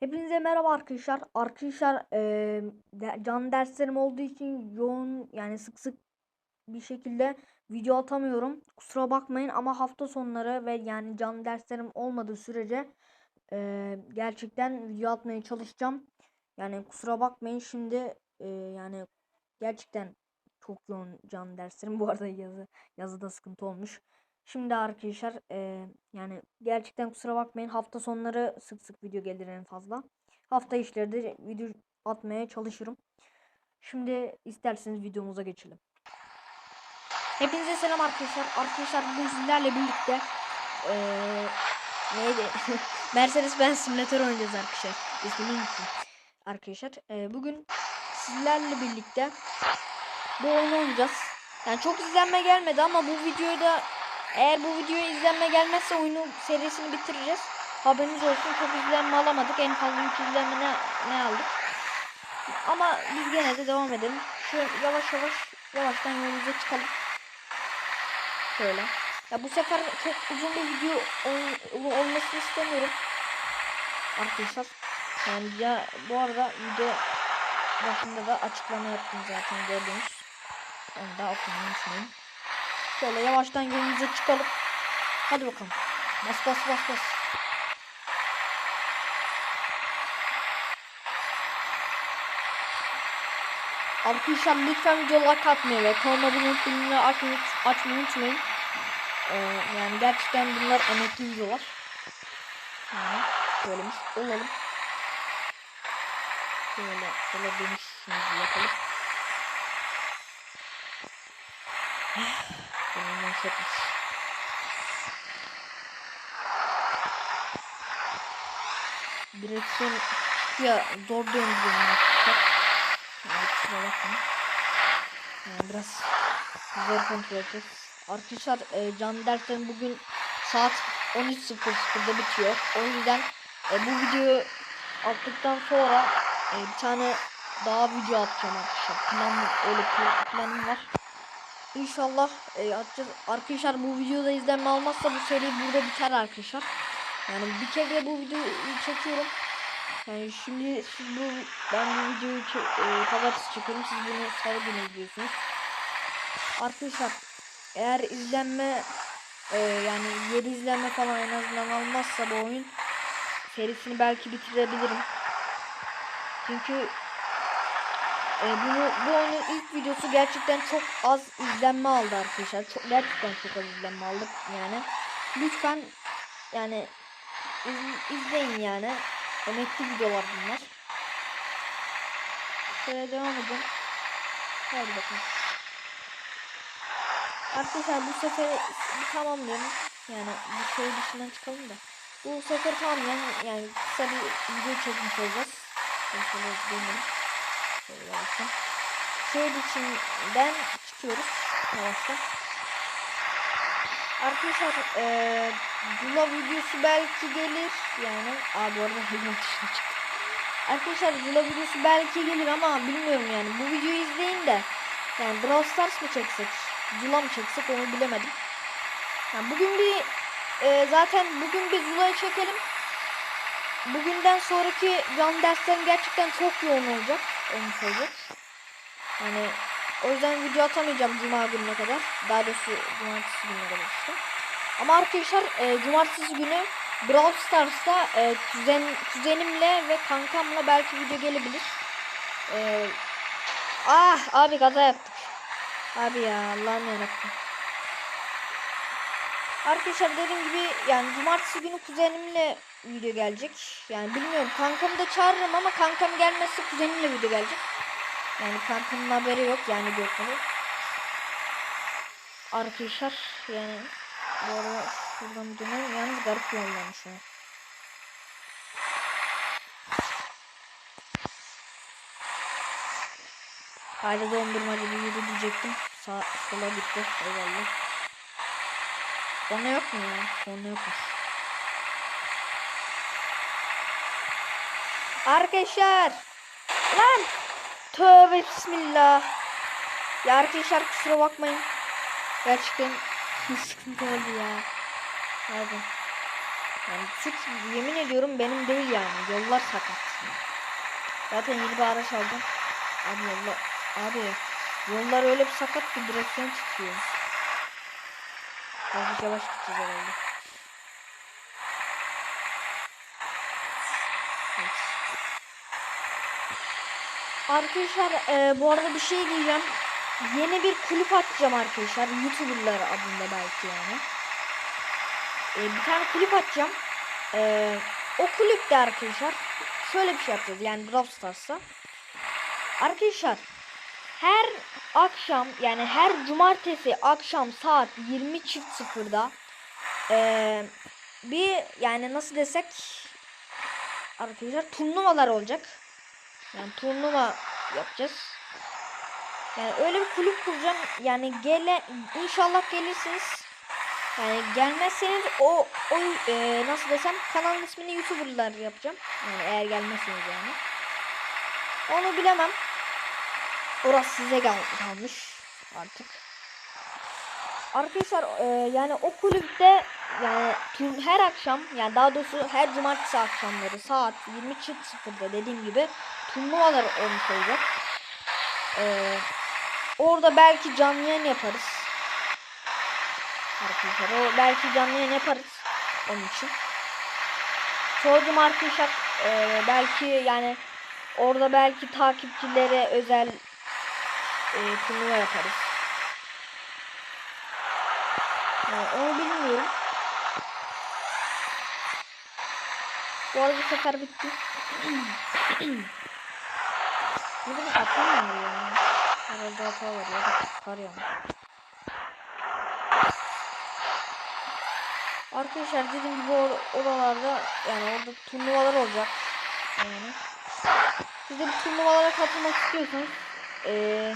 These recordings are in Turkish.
Hepinize merhaba arkadaşlar. Arkadaşlar eee, de- can derslerim olduğu için yoğun yani sık sık bir şekilde video atamıyorum. Kusura bakmayın ama hafta sonları ve yani can derslerim olmadığı sürece eee, gerçekten video atmaya çalışacağım. Yani kusura bakmayın şimdi eee, yani gerçekten çok yoğun can derslerim. Bu arada yazı yazıda sıkıntı olmuş. Şimdi arkadaşlar eee, yani gerçekten kusura bakmayın hafta sonları sık sık video gelir en fazla. Hafta içleri de video atmaya çalışırım. Şimdi isterseniz videomuza geçelim. Hepinize selam arkadaşlar. Arkadaşlar bugün sizlerle birlikte eee neydi? Mercedes Benz simülatör oynayacağız arkadaşlar. İsmini unuttum. Arkadaşlar eee, bugün sizlerle birlikte bu oyunu oynayacağız. Yani çok izlenme gelmedi ama bu videoyu da eğer bu videoya izlenme gelmezse oyunu serisini bitireceğiz. Haberiniz olsun çok izlenme alamadık. En fazla 3 izlenme ne, ne aldık. Ama biz gene de devam edelim. Şu yavaş yavaş yavaştan yolumuza çıkalım. Şöyle. Ya bu sefer çok uzun bir video ol- olmasını istemiyorum. Arkadaşlar. Yani ya bu arada video başında da açıklama yaptım zaten gördünüz. Onu da okumayı unutmayın. Şöyle yavaştan yolumuza çıkalım. Hadi bakalım. Bas bas bas bas. Arkadaşlar lütfen video like atmayı ve kanalıma abone bildirimleri açmayı, açmayı unutmayın. Ee, yani gerçekten bunlar emekli videolar. Yani söylemiş olalım. Şöyle, şöyle dönüşümüzü yapalım. Manşetmiş. Direksiyon ya zor döndürüyorum arkadaşlar. Yani biraz zor kontrol edeceğiz. Arkadaşlar e, can derslerim bugün saat 13.00'da bitiyor. O yüzden e, bu videoyu attıktan sonra e, bir tane daha video atacağım arkadaşlar. Plan, öyle plan, planım var. İnşallah e, atacağız. Arkadaşlar bu videoda izlenme almazsa bu seri burada biter arkadaşlar. Yani bir kere bu videoyu çekiyorum. Yani şimdi siz bu ben bu videoyu e, pazartesi çekiyorum. Siz bunu salı günü izliyorsunuz. Arkadaşlar eğer izlenme e, yani 7 izlenme falan en azından almazsa bu oyun serisini belki bitirebilirim. Çünkü e, bunu bu oyunun ilk videosu gerçekten çok az izlenme aldı arkadaşlar. Çok gerçekten çok az izlenme aldık yani. Lütfen yani iz, izleyin yani. Emekli videolar bunlar. Şöyle devam edelim. Hadi bakalım. Arkadaşlar bu sefer tamamlayalım. Yani bu şey dışından çıkalım da. Bu sefer tamamlayalım. Yani kısa bir video çekmiş olacağız. Şöyle. Yavaştan. Şehir içinden çıkıyoruz. Yavaştan. Arkadaşlar eee Zula videosu belki gelir. Yani aa bu arada dışına çıktı. Arkadaşlar Zula videosu belki gelir ama bilmiyorum yani. Bu videoyu izleyin de. Yani Brawl Stars mı çeksek? Zula mı çeksek onu bilemedim. Yani bugün bir e, zaten bugün bir Zula'yı çekelim. Bugünden sonraki can derslerim gerçekten çok yoğun olacak. Onu söyleyecek. Yani o yüzden video atamayacağım cuma gününe kadar. Daha doğrusu cumartesi gününe kadar işte. Ama arkadaşlar e, cumartesi günü Brawl Stars'ta e, kuzen, kuzenimle ve kankamla belki video gelebilir. E, ah abi kaza yaptık. Abi ya Allah'ım yarabbim. Arkadaşlar dediğim gibi yani cumartesi günü kuzenimle video gelecek. Yani bilmiyorum kankamı da çağırırım ama kankam gelmezse kuzenimle video gelecek. Yani kankamın haberi yok yani Gökhan'ın. Arkadaşlar yani bu arada şuradan dönelim. Yalnız garip yollamış o. Haydi dondurmacı bir yürü diyecektim. Sağ sola gitti. Eyvallah. Sonra yok mu ya? Sonra yokmuş. Arkadaşlar. Lan. Tövbe bismillah. Ya arkadaşlar kusura bakmayın. Gerçekten sıkıntı oldu ya. Hadi. Yani suç yemin ediyorum benim değil yani. Yollar sakat. Zaten yeni bir araç aldım. Abi yollar abi yollar öyle bir sakat ki direksiyon çıkıyor. Azıcık yavaş gideceğiz herhalde. Arkadaşlar e, bu arada bir şey diyeceğim. Yeni bir kulüp açacağım arkadaşlar. Youtuberlar adında belki yani. E, bir tane kulüp açacağım. E, o kulüpte arkadaşlar şöyle bir şey yapacağız. Yani Brawl Stars'ta. Arkadaşlar her akşam yani her cumartesi akşam saat 20.00'da e, bir yani nasıl desek arkadaşlar turnuvalar olacak. Yani turnuva yapacağız. Yani öyle bir kulüp kuracağım. Yani gele inşallah gelirsiniz. Yani gelmezseniz o o e, nasıl desem kanalın ismini YouTuber'lar yapacağım. Yani eğer gelmezseniz yani. Onu bilemem. Orası size kal kalmış artık. Arkadaşlar e, yani o kulüpte yani tüm her akşam yani daha doğrusu her cumartesi akşamları saat 20.00'da dediğim gibi turnuvalar olmuş olacak. E, orada belki canlı yayın yaparız. Arkadaşlar o belki canlı yayın yaparız onun için. Sorduğum arkadaşlar e, belki yani orada belki takipçilere özel e, turnuva yaparız. Yani onu bilmiyorum. Bu arada sefer bitti. Burada bir hata mı var ya? Herhalde hata var ya çıkar yani. Arkadaşlar dediğim gibi or oralarda yani orada turnuvalar olacak. Yani. Siz de bu turnuvalara katılmak istiyorsanız ee,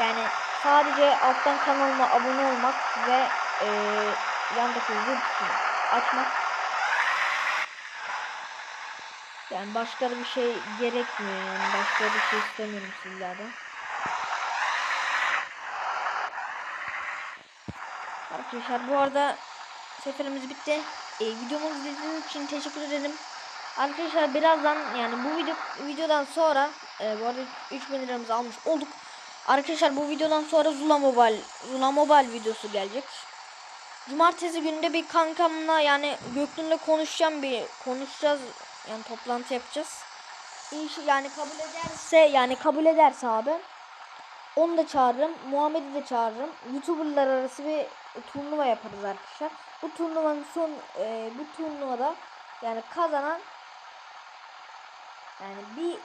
yani sadece alttan kanalıma abone olmak ve ee, yandaki zil açmak yani başka bir şey gerekmiyor yani başka bir şey istemiyorum sizlerden. Arkadaşlar bu arada seferimiz bitti. E, videomuzu izlediğiniz için teşekkür ederim. Arkadaşlar birazdan yani bu video videodan sonra e, bu arada 3000 liramızı almış olduk. Arkadaşlar bu videodan sonra Zula Mobile Zula Mobile videosu gelecek. Cumartesi günde bir kankamla yani Göknur'la konuşacağım bir konuşacağız yani toplantı yapacağız. İş yani kabul ederse yani kabul ederse abi onu da çağırırım. Muhammed'i de çağırırım. Youtuberlar arası bir turnuva yaparız arkadaşlar. Bu turnuvanın son e, bu turnuvada yani kazanan yani bir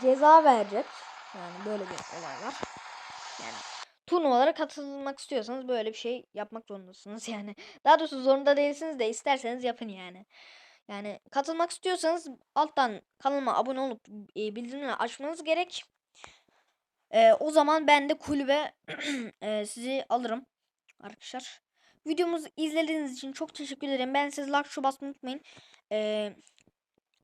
ceza verecek. Yani böyle bir olay var. Yani turnuvalara katılmak istiyorsanız böyle bir şey yapmak zorundasınız yani. Daha doğrusu zorunda değilsiniz de isterseniz yapın yani. Yani katılmak istiyorsanız alttan kanalıma abone olup e, bildirimleri açmanız gerek. E, o zaman ben de kulübe e, sizi alırım arkadaşlar. Videomuzu izlediğiniz için çok teşekkür ederim. Ben siz like şu basmayı unutmayın. E,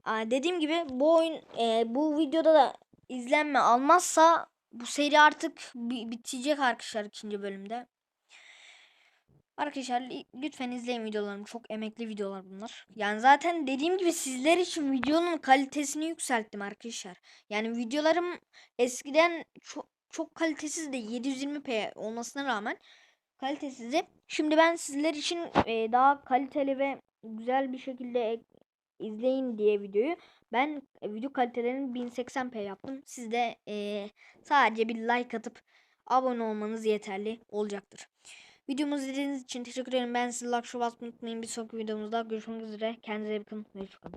dediğim gibi bu oyun e, bu videoda da izlenme almazsa bu seri artık bitecek arkadaşlar ikinci bölümde. Arkadaşlar lütfen izleyin videolarımı. Çok emekli videolar bunlar. Yani zaten dediğim gibi sizler için videonun kalitesini yükselttim arkadaşlar. Yani videolarım eskiden çok çok kalitesiz de 720p olmasına rağmen kalitesizdi. Şimdi ben sizler için e, daha kaliteli ve güzel bir şekilde izleyin diye videoyu ben e, video kalitelerini 1080p yaptım. Siz de e, sadece bir like atıp abone olmanız yeterli olacaktır. Videomuzu izlediğiniz için teşekkür ederim. Ben size like unutmayın. Bir sonraki videomuzda görüşmek üzere. Kendinize iyi bakın. Hoşçakalın.